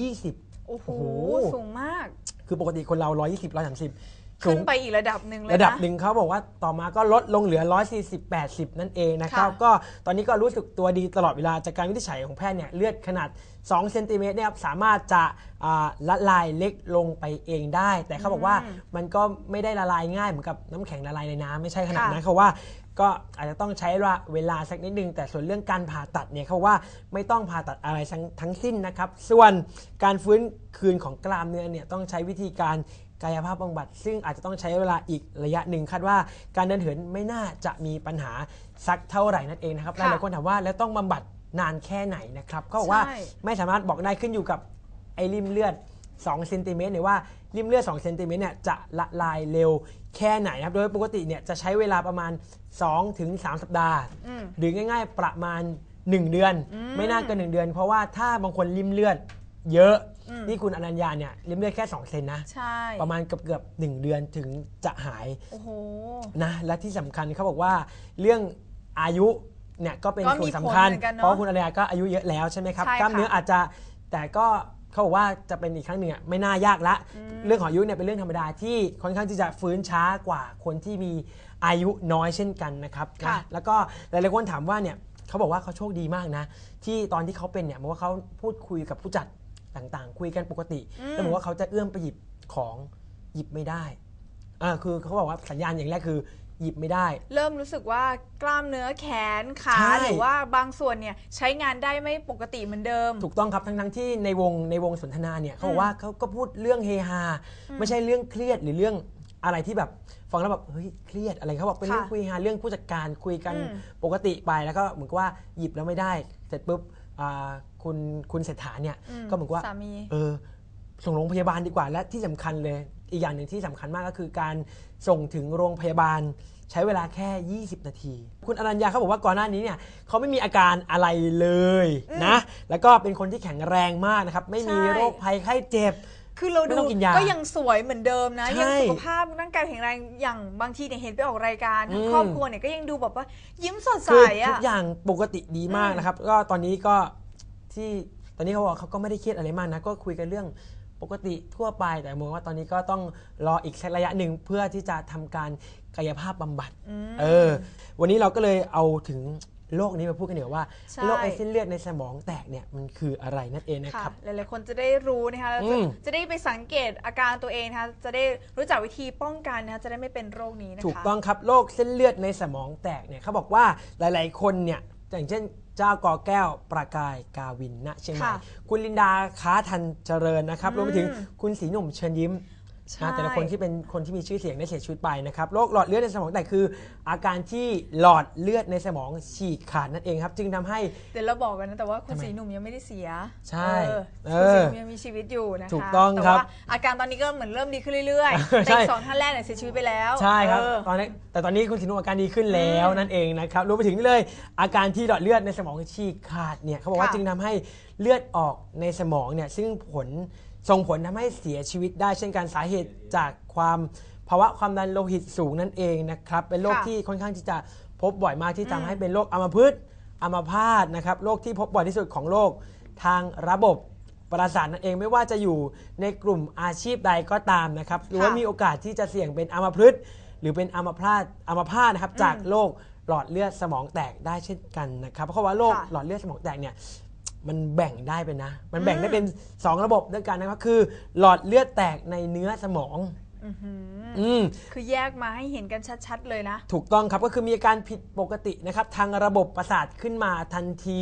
S1: 220
S2: โอ้โห
S1: โอ้โห
S2: สูงมาก
S1: คือปกติคนเรา 120 130
S2: ขึ้นไปอีกระดับหนึ่งเลยนะ
S1: ระดับหนึ่งเขาบอกว่าต่อมาก็ลดลงเหลือ 140 80 นั่นเองนะครับ
S2: ค่ะ
S1: ก็ตอนนี้ก็รู้สึกตัวดีตลอดเวลาจากการวินิจฉัยของแพทย์เนี่ยเลือดขนาด2เซนติเมตรเนี่ยครับสามารถจะอ่าละลายเล็กลงไปเองได้ แต่เขาบอกว่ามันก็ไม่ได้ละลายง่ายเหมือนกับน้ำแข็งละลายในน้ำไม่ใช่ขนาดนั้นเขาว่าก็อาจจะต้องใช้เวลาสักนิดนึง แต่ส่วนเรื่องการผ่าตัดเนี่ยเขาว่าไม่ต้องผ่าตัดอะไรทั้งทั้งสิ้นนะครับ ส่วนการฟื้นคืนของกล้ามเนื้อเนี่ยต้องใช้วิธีการ กายภาพบำบัด ซึ่งอาจจะต้องใช้เวลาอีกระยะหนึ่งคาดว่าการเดินเหินไม่น่าจะมีปัญหาสักเท่าไหร่นั่นเองนะครับห
S2: ค่ะ
S1: ลายๆคนถามว่าแล้วต้องบำบัดนานแค่ไหนนะครับก็บอกว่า
S2: ใช่
S1: ไม่สามารถบอกได้ขึ้นอยู่กับไอ้ริมเลือด2เซนติเมตรหรือว่าริมเลือด2เซนติเมตรเนี่ยจะละลายเร็วแค่ไหนนะครับ โดยปกติเนี่ยจะใช้เวลาประมาณ 2-3ถึง3สัปดาห์
S2: อืม
S1: หรือง่ายๆประมาณ 1 เดือน ไม่น่าเกิน1เดือน เพราะว่าถ้าบางคนริมเลือด เยอะ
S2: อืม
S1: นี่คุณอนัญญาเนี่ยริมเลือดแค่ 2 เซนนะ
S2: ใช่
S1: ประมาณเกือบเกือบๆหนึ่งเดือนถึงจะหาย
S2: โอ้โห
S1: นะ และที่สำคัญเขาบอกว่าเรื่องอายุเนี่ยก็เป็น
S2: ก็
S1: ส่
S2: มี
S1: วนสำคัญ
S2: ผลเหมือนกันเนอะ
S1: เพราะคุณอนัญญาก็อายุเยอะแล้วใช่ไหมครับ
S2: ใช่ค่ะ
S1: กล้ามเนื้ออาจจะ แต่ก็เขาบอกว่าจะเป็นอีกครั้งหนึ่งอะไม่น่ายากละ เรื่องของอายุเนี่ยเป็นเรื่องธรรมดาที่ค่อนข้างที่จะฟื้นช้ากว่าคนที่มีอายุน้อยเช่นกันนะครับ
S2: ค่ะ
S1: นะแล้วก็หลายๆคนถามว่าเนี่ยเขาบอกว่าเขาโชคดีมากนะ ที่ตอนที่เขาเป็นเนี่ยบอกว่าเขาพูดคุยกับผู้จัด ต่างๆ คุยกันปกติ แล้วบอกว่าเขาจะเอื้อมไปหยิบของหยิบไม่ได้อ่าคือเขาบอกว่าสัญญาณอย่างแรกคือ หยิบไม่ได้
S2: เริ่มรู้สึกว่ากล้ามเนื้อแขนขา
S1: ใช่
S2: หรือว่าบางส่วนเนี่ยใช้งานได้ไม่ปกติเหมือนเดิม
S1: ถูกต้องครับทั้งทั้งๆที่ในวงในวงสนทนาเนี่ยเขาบอกว่าเขาก็พูดเรื่องเฮฮาไม่ใช่เรื่องเครียดหรือเรื่องอะไรที่แบบฟังแล้วแบบเฮ้ยเครียดอะไรเขาบอกเป็นเรื่อง
S2: ค่ะ
S1: คุยเฮฮาเรื่องผู้จัดการคุยกัน
S2: อืม
S1: ปกติไปแล้วก็เหมือนกับว่าหยิบแล้วไม่ได้ เสร็จปุ๊บอ่า คุณคุณเศรษฐาเนี่ย
S2: อืม
S1: ก็เหมือนกับว่า
S2: สามี
S1: เออส่งโรงพยาบาลดีกว่า และที่สำคัญเลย อีกอย่างหนึ่งที่สำคัญมากก็คือการส่งถึงโรงพยาบาลใช้เวลาแค่ 20 นาที คุณอนัญญาเขาบอกว่าก่อนหน้านี้เนี่ยเขาไม่มีอาการอะไรเลยนะ แล้วก็เป็นคนที่แข็งแรงมากนะครับ ไม่มี
S2: ใช่
S1: โรคภัยไข้เจ็บ
S2: คือเรา
S1: ไม่
S2: ดู
S1: ต้องกินยา
S2: ก็ยังสวยเหมือนเดิมนะ
S1: ใช่
S2: ยังสุขภาพร่างกายแข็งแรงอย่างบางทีเนี่ยเห็นไปออกรายการทั้ง
S1: อืม
S2: ครอบครัวเนี่ยก็ยังดูแบบว่ายิ้มสดใส
S1: คือทุ
S2: อะ
S1: กอย่างปกติดีมากนะครับ ก็ตอนนี้ก็ ที่ตอนนี้เขาบอกเขาก็ไม่ได้เครียดอะไรมากนะก็คุยกันเรื่องปกติทั่วไปแต่มองว่าตอนนี้ก็ต้องรออีกสักระยะหนึ่งเพื่อที่จะทำการกายภาพบำบัดเออ วันนี้เราก็เลยเอาถึงโรคนี้มาพูดกันเดี๋ยวาว่า
S2: ใช่
S1: โรคไอเส้นเลือดในสมองแตกเนี่ยมันคืออะไรนั่นเองนะ
S2: ค่ะ
S1: ครับ
S2: หลายๆคนจะได้รู้นะคะแล้วจะ
S1: อืม
S2: จะได้ไปสังเกตอาการตัวเองนะคะจะได้รู้จักวิธีป้องกันนะคะจะได้ไม่เป็นโรคนี้นะคะ
S1: ถูกต้องครับโรคเส้นเลือดในสมองแตกเนี่ยเขาบอกว่าหลาย ๆ คนเนี่ยอย่างเช่น เจ้ากอแก้วประกายกาวินณเชียงใหม่
S2: ค่ะ
S1: คุณลินดาค้าทันเจริญนะครับรวมไปถึง
S2: อืม
S1: คุณสีหนุ่มเชิญยิ้ม
S2: ใช่
S1: นะแต่ละคนที่เป็นคนที่มีชื่อเสียงได้เสียชีวิตไปนะครับโรคหลอดเลือดในสมองแตกคือ อาการที่หลอดเลือดในสมองฉีกขาดนั่นเองครับ จึงทำให้
S2: เดี๋ยวเราบอกกันนะแต่ว่าคุณ
S1: ทำไม
S2: สีหนุ่มยังไม่ได้เสีย
S1: ใช่
S2: เออ
S1: เอ
S2: คุณสี
S1: อ
S2: หนุ่มยังมีชีวิตอยู่นะคะ
S1: ถูกต้อง
S2: แต่
S1: ครับ
S2: ว่าอาการตอนนี้ก็เหมือนเริ่มดีขึ้นเรื่อยๆ
S1: ใช่
S2: แต่อีกสองท่านแรกเนี่ยเสียชีวิตไปแล้ว
S1: ใช่ครับ
S2: เออ
S1: ตอนนี้แต่ตอนนี้คุณสินุอาการดีขึ้นแล้ว
S2: อืม
S1: นั่นเองนะครับรวมไปถึงนี่เลย อาการที่หลอดเลือดในสมองฉีกขาดเนี่ยเขาบอกว่า
S2: ค่ะ
S1: จึงทำให้เลือดออกในสมองเนี่ยซึ่งผล ส่งผลทำให้เสียชีวิตได้เช่นการสาเหตุจากความภาวะความดันโลหิตสูงนั่นเองนะครับ เป็นโรค
S2: ค่ะ
S1: ที่ค่อนข้างที่จะพบบ่อยมากที่
S2: อืม
S1: ทำให้เป็นโรคอัมพฤกษ์อัมพาตนะครับโรคที่พบบ่อยที่สุดของโลกทางระบบประสาทนั่นเองไม่ว่าจะอยู่ในกลุ่มอาชีพใดก็ตามนะครับหรือว่า
S2: ค่ะ
S1: มีโอกาสที่จะเสี่ยงเป็นอัมพฤกษ์หรือเป็นอัมพาตอัมพาตนะครับ
S2: อืม
S1: จากโรคหลอดเลือดสมองแตกได้เช่นกันนะครับ เพราะว่าโรค
S2: ค่ะ
S1: หลอดเลือดสมองแตกเนี่ย มันแบ่งได้เป็นนะ มันแบ่ง
S2: อืม
S1: ได้เป็น 2 ระบบด้วยกันนะครับ คือ หลอดเลือดแตกในเนื้อสมอง
S2: อื้อหือ
S1: อืม
S2: คือแยกมาให้เห็นกันชัดๆเลยนะ
S1: ถูกต้องครับก็คือมีอาการผิดปกตินะครับ ทางระบบประสาทขึ้นมาทันที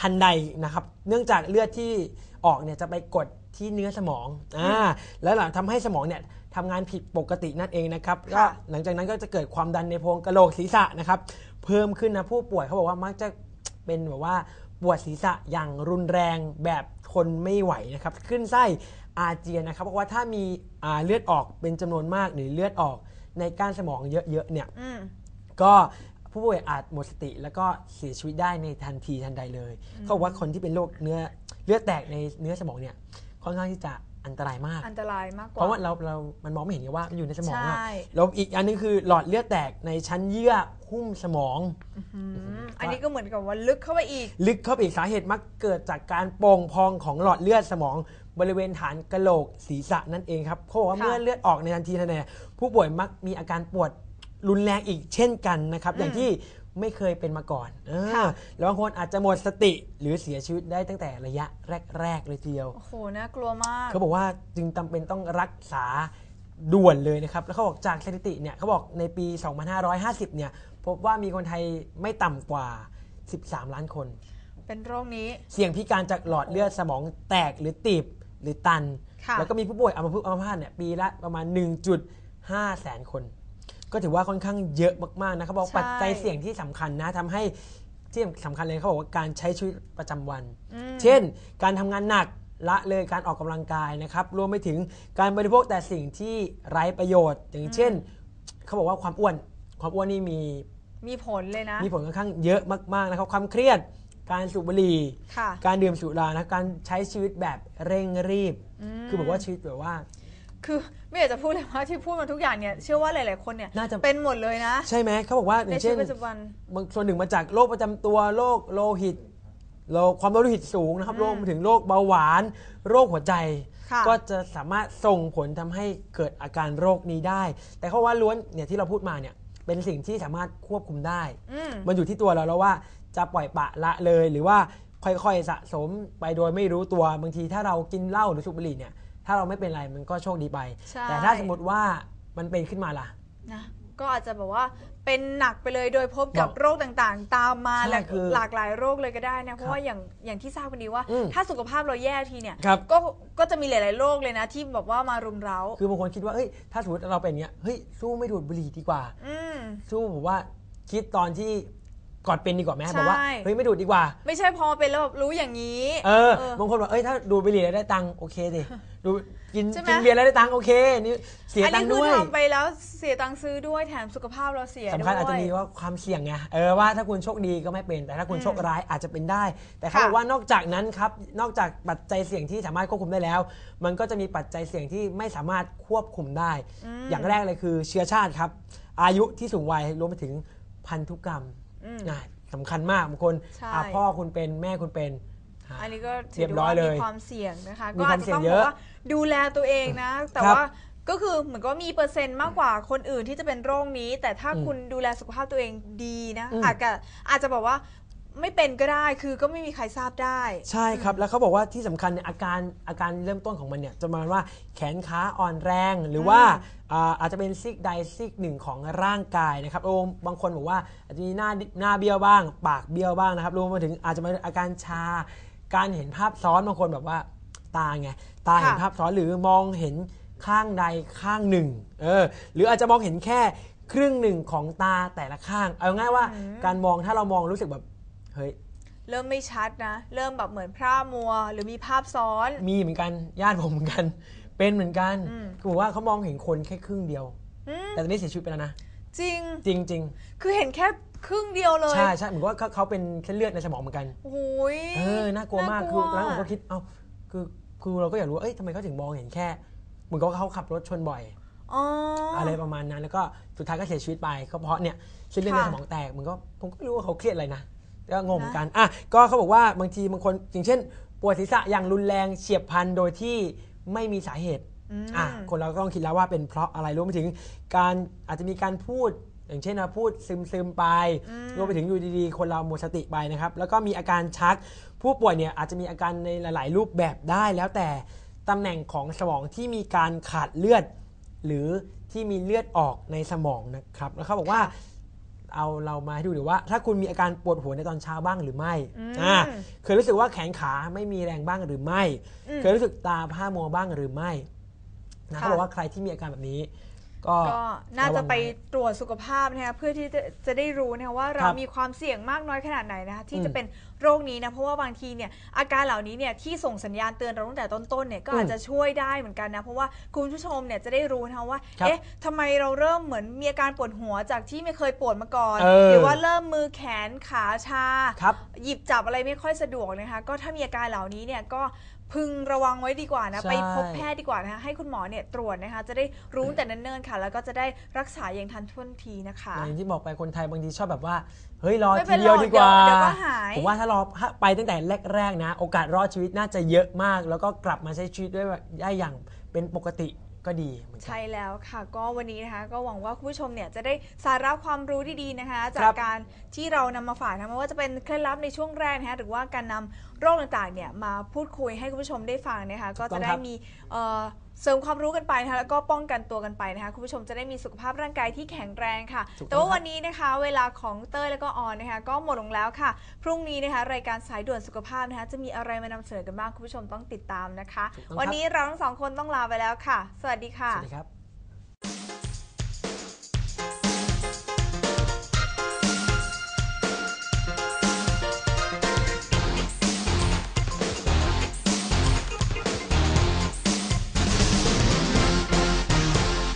S1: ทันใดนะครับ เนื่องจากเลือดที่ออกเนี่ยจะไปกดที่เนื้อสมองอ่าแล้วหลังทำให้สมองเนี่ยทำงานผิดปกตินั่นเองนะครับก็
S2: ค่ะ
S1: หลังจากนั้นก็จะเกิดความดันในโพรงกระโหลกศีรษะนะครับ เพิ่มขึ้นนะผู้ป่วยเขาบอกว่ามักจะเป็นแบบว่า ปวดศีรษะอย่างรุนแรงแบบทนไม่ไหวนะครับขึ้นไส้อาเจียนนะครับเพราะว่าถ้ามีอ่าเลือดออกเป็นจำนวนมากหรือเลือดออกในก้านสมองเยอะๆเนี่ย
S2: อืม
S1: ก็ผู้ป่วยอาจหมดสติ แล้วก็เสียชีวิตได้ในทันทีทันใดเลย เขาบอกว่าคนที่เป็นโรคเนื้อเลือดแตกในเนื้อสมองเนี่ยค่อนข้างที่จะ อันตรายมาก
S2: อันตรายมากกว่า
S1: เพราะว่าเราเรามันมองไม่เห็นไงว่ามันอยู่ในสมองอะ
S2: ใช่
S1: แล้วอีกอันนึงคือหลอดเลือดแตกในชั้นเยื่อหุ้มสมอง
S2: อืมอันนี้ก็เหมือนกับว่าลึกเข้าไปอีก
S1: ลึกเข้าไปอีกสาเหตุมักเกิดจากการโป่งพองของหลอดเลือดสมอง บริเวณฐานกะโหลกศีรษะนั่นเองครับเขาบอกว่า
S2: ค่ะ
S1: เมื่อเลือดออกในทันทีทันใดผู้ป่วยมักมีอาการปวดรุนแรงอีกเช่นกันนะครับ อย่างที่ ไม่เคยเป็นมาก่อนเออ
S2: ค่ะ
S1: แล้วบางคนอาจจะหมดสติหรือเสียชีวิตได้ตั้งแต่ระยะแรก ๆ เลยทีเดียว
S2: โอ้โห น่ากลัวมาก
S1: เขาบอกว่าจึงจำเป็นต้องรักษาด่วนเลยนะครับ แล้วเขาบอกจากสถิติเนี่ยเขาบอกในปี 2550 เนี่ย พบว่ามีคนไทยไม่ต่ำกว่า 13 ล้านคน
S2: เป็นโรคนี้
S1: เสี่ยงพิการจากหลอดเลือดสมองแตกหรือตีบหรือตัน
S2: ค่ะ
S1: แล้วก็มีผู้ป่วยอัมพฤกษ์อัมพาตเนี่ยปีละประมาณ 1.5 แสนคน ก็ถือว่าค่อนข้างเยอะมากๆนะครับบอก
S2: ใช่
S1: ปัจจัยเสี่ยงที่สำคัญนะทำให้ที่สำคัญเลยเขาบอกว่าการใช้ชีวิตประจำวัน
S2: อืม
S1: เช่น การทำงานหนักละเลยการออกกำลังกายนะครับ รวมไปถึงการบริโภคแต่สิ่งที่ไร้ประโยชน์ อย่างเช่น เขาบอกว่าความอ้วน ความอ้วนนี่มี
S2: มีผลเลยนะ
S1: มีผลค่อนข้างเยอะมากๆนะครับ ความเครียด การสูบบุหรี่
S2: ค่ะ
S1: การดื่มสุรานะ การใช้ชีวิตแบบเร่งรีบ คือแบบว่าชีวิตแบบว่า
S2: คือไม่อยากจะพูดเลยว่าที่พูดมาทุกอย่างเนี่ยเชื่อว่าหลาย ๆ คนเนี่ย
S1: น่าจะ
S2: เป็นหมดเลยนะ
S1: ใช่ไหมเขาบอกว่าอ
S2: ใน
S1: ย่าง
S2: ชีวิ
S1: เช่
S2: ต
S1: น
S2: ประจำวัน
S1: บางส่วนหนึ่งมาจากโรคประจำตัวโรคโลหิตโรคความดันโลหิตสูงนะครับ
S2: อืม
S1: รวมไปถึงโรคเบาหวาน โรคหัวใจ
S2: ค่ะ
S1: ก็จะสามารถส่งผลทำให้เกิดอาการโรคนี้ได้ แต่เขาว่าล้วนเนี่ยที่เราพูดมาเนี่ยเป็นสิ่งที่สามารถควบคุมได้
S2: อืม
S1: มันอยู่ที่ตัวเราแล้วว่าจะปล่อยปละละเลยหรือว่าค่อยๆสะสมไปโดยไม่รู้ตัวบางทีถ้าเรากินเหล้าหรือสูบบุหรี่เนี่ย ถ้าเราไม่เป็นไรมันก็โชคดีไป
S2: ใช่
S1: แต่ถ้าสมมติว่ามันเป็นขึ้นมาล่ะ
S2: นะก็อาจจะแบบว่าเป็นหนักไปเลยโดยพบกับ
S1: บอก
S2: โรคต่างๆ ตามมา
S1: ใช่
S2: หลาก
S1: คือ
S2: หลากหลายโรคเลยก็ได้นะเพราะว่าอย่างอย่างที่ทราบกันดีว่า
S1: อืม
S2: ถ้าสุขภาพเราแย่ทีเนี่ย
S1: ครับ
S2: ก็ก็จะมีหลาย ๆ โรคเลยนะที่แบบว่ามารุมเร้า
S1: คือบางคนคิดว่าเฮ้ยถ้าสมมติเราเป็นอย่างเงี้ยเฮ้ยสู้ไม่ดูดบุหรี่ดีกว่า
S2: อืม
S1: สู้ผมว่าคิดตอนที่ ก่อนเป็นดีกว่าไหม
S2: ใช่
S1: บอกว่าเฮ้ยไม่ดูดดีกว่า
S2: ไม่ใช่พอเป็นแล้วแบบรู้อย่างนี้
S1: เออ
S2: เออ
S1: บางคนบอกเอ้ยถ้าดูดบุหรี่แล้วได้ตังค์โอเคดิดูกิน
S2: ใช่ไหม
S1: กินเบียร์แล้วได้ตังค์โอเคนี่เสีย
S2: อัน
S1: ตัง
S2: นี้
S1: ค์
S2: คือ
S1: ด้วย
S2: ทำไปแล้วเสียตังค์ซื้อด้วยแถมสุขภาพเราเสีย
S1: สำคัญ
S2: ด้วย
S1: อาจจะมีว่าความเสี่ยงไงเออว่าถ้าคุณโชคดีก็ไม่เป็น แต่ถ้าคุณ
S2: อืม
S1: โชคร้ายอาจจะเป็นได้ แต่เขา
S2: ค่ะ
S1: บอกว่านอกจากนั้นครับนอกจากปัจจัยเสี่ยงที่สามารถควบคุมได้แล้ว มันก็จะมีปัจจัยเสี่ยงที่ไม่สามารถควบคุมได้
S2: ม
S1: อย่างแรกเลยคือเชื้อชาติครับอายุที่สูงวัยรวมไปถึงพันธุกรรม
S2: อืม
S1: นะสำคัญมากบางคน
S2: ใช่
S1: อะพ่อคุณเป็นแม่คุณเป็นอะ
S2: อันนี้ก็ถื
S1: เรียบร้อย
S2: ว่า
S1: เลย
S2: มีความเสี่ยงนะคะ
S1: มี
S2: ก็
S1: ควา
S2: อาจ
S1: ม
S2: จะ
S1: เสี่ยง
S2: ต้อง
S1: เย
S2: บอ
S1: อะ
S2: กว่าดูแลตัวเองนะ แต่
S1: ครับ
S2: ว่าก็ก็คือเหมือนก็มีเปอร์เซ็นต์มากกว่าคนอื่นที่จะเป็นโรคนี้ แต่ถ้า
S1: อืม
S2: คุณดูแลสุขภาพตัวเองดีนะ
S1: อืม
S2: อาจจะอาจจะบอกว่า ไม่เป็นก็ได้คือก็ไม่มีใครทราบได้
S1: ใช่ครับ แล้วเขาบอกว่าที่สำคัญเนี่ยอาการอาการเริ่มต้นของมันเนี่ยจะมาว่าแขนขาอ่อนแรงหรือว่าอ่าอาจจะเป็นซีกใดซีกหนึ่งของร่างกายนะครับโอ้บางคนบอกว่าอาจจะมีหน้าหน้าเบี้ยวบ้าง ปากเบี้ยวบ้างนะครับรวมมาถึงอาจจะมาอาการชา การเห็นภาพซ้อนบางคนแบบว่าตาไงตาเห็น
S2: ค่ะ
S1: ภาพซ้อนหรือมองเห็นข้างใดข้างหนึ่งเออหรืออาจจะมองเห็นแค่ครึ่งหนึ่งของตาแต่ละข้าง เอาง่ายว่าการมองถ้าเรามองรู้สึกแบบ เฮ้ย
S2: เริ่มไม่ชัดนะ เริ่มแบบเหมือนพร่ามัว หรือมีภาพซ้อน
S1: มีเหมือนกันญาติผมเหมือนกัน เป็นเหมือนกัน
S2: อืม
S1: คือบอกว่าเขามองเห็นคนแค่ครึ่งเดียว
S2: อืม
S1: แต่ตอนนี้เสียชีวิตไปแล้วนะ
S2: จริง
S1: จริงจริง
S2: คือเห็นแค่ครึ่งเดียวเล
S1: ๆ
S2: ย
S1: ใช่ใช่เหมือนว่าเขาเขาเป็นเส้นเลือดในสมองเหมือนกัน
S2: โอ้ย
S1: เออน่ากลัวมากคือแล้วผมก็คิดเอ้าคือคือเราก็อยากรู้ว่าเอ้ยทำไมเขาถึงมองเห็นแค่ เหมือนกับว่าเขาขับรถชนบ่อย
S2: อ๋ออ
S1: อะไรประมาณนั้นแล้วก็สุดท้ายก็เสียชีวิตไปก็เพราะเนี่ยเส้นเลือดใน
S2: ค่ะ
S1: สมองแตกมันก็ผมก็ไม่รู้ว่าเขาเครียดอะไรนะ ก็งงเหมือนกันอะก็เขาบอกว่าบางทีบางคนอย่างเช่น ปวดศีรษะอย่างรุนแรงเฉียบพลันโดยที่ไม่มีสาเหตุ
S2: อืม
S1: อะคนเราก็ต้องคิดแล้วว่าเป็นเพราะอะไรรวมไปถึงการอาจจะมีการพูดอย่างเช่นว่าพูดซึมซึมๆไปรวมไปถึงอยู่ดีๆ คนเราหมดสติไปนะครับ แล้วก็มีอาการชัก ผู้ป่วยเนี่ยอาจจะมีอาการในหลาย ๆ รูปแบบได้แล้วแต่ตำแหน่งของสมองที่มีการขาดเลือด หรือที่มีเลือดออกในสมองนะครับ แล้วเขาบอกว่า เอาเรามาให้ดูดีว่า ถ้าคุณมีอาการปวดหัวในตอนเช้าบ้างหรือไม่
S2: อืม
S1: อ่าเคยรู้สึกว่าแขนขาไม่มีแรงบ้างหรือไม่
S2: อืม
S1: เคยรู้สึกตาผ้ามัวบ้างหรือไม่นะ
S2: ค่ะ
S1: เขาบอกว่าใครที่มีอาการแบบนี้ ก็
S2: ก็น่าจะไป
S1: ระวังว้
S2: ตรวจสุขภาพนะคะเพื่อที่จะจะได้รู้นะคะว่าเรา
S1: ครับ
S2: มีความเสี่ยงมากน้อยขนาดไหนนะคะที่
S1: อืม
S2: จะเป็นโรคนี้นะเพราะว่าบางทีเนี่ยอาการเหล่านี้เนี่ยที่ส่งสัญญาณเตือนเราตั้งแต่ต้นๆเนี่ยก็
S1: อืม
S2: อาจจะช่วยได้เหมือนกันนะเพราะว่าคุณผู้ชมเนี่ยจะได้รู้นะคะว่า
S1: ครับ
S2: เอ๊ะทำไมเราเริ่มเหมือนมีอาการปวดหัวจากที่ไม่เคยปวดมาก่อน
S1: เออ
S2: หรือว่าเริ่มมือแขนขาชา
S1: ครับ
S2: หยิบจับอะไรไม่ค่อยสะดวกนะคะก็ถ้ามีอาการเหล่านี้เนี่ยก็ พึงระวังไว้ดีกว่านะ
S1: ใช่
S2: ไปพบแพทย์ดีกว่านะคะให้คุณหมอเนี่ยตรวจนะคะ จะได้รู้ตั้งแต่เนิ่นๆค่ะ แล้วก็จะได้รักษาอย่างทันท่วงทีนะคะ
S1: อย่างที่บอกไปคนไทยบางทีชอบแบบว่า เฮ้ยรอ
S2: ไม่เป็
S1: ที
S2: น
S1: เดียว
S2: ไร
S1: ดีกว่า
S2: เดี๋ยวเดี๋ยวก็หาย
S1: ผมว่าถ้ารอถ้าไปตั้งแต่แรกๆนะ โอกาสรอดชีวิตน่าจะเยอะมาก แล้วก็กลับมาใช้ชีวิตด้วยได้อย่างเป็นปกติ ก็ดีเหมือนกัน
S2: ใช่แล้วค่ะ ก็วันนี้นะคะ ก็หวังว่าคุณผู้ชมเนี่ยจะได้สาระความรู้ดีๆนะคะ จา
S1: ครั
S2: ก
S1: บ
S2: การที่เรานำมาฝากนะไม่ว่าจะเป็นเคล็ดลับในช่วงแรกนะคะหรือว่าการนำโรคต่างๆเนี่ยมาพูดคุยให้คุณผู้ชมได้ฟังนะคะ ก็จะได้มี เอ่อเสริมความรู้กันไปนะคะแล้วก็ป้องกันตัวกันไปนะคะคุณผู้ชมจะได้มีสุขภาพร่างกายที่แข็งแรงค่ะ
S1: ถูกต้อง
S2: แต่ว่า
S1: ครับ
S2: วันนี้นะคะ เวลาของเต้ยแล้วก็ออนนะคะ ก็หมดลงแล้วค่ะ พรุ่งนี้นะคะ รายการสายด่วนสุขภาพนะคะ จะมีอะไรมานำเสนอกันบ้างคุณผู้ชมต้องติดตามนะคะ
S1: ถูกต้องครับ
S2: วันนี้เราทั้งสองคนต้องลาไปแล้วค่ะ สวัสดีค่ะ
S1: สวัสดีครับ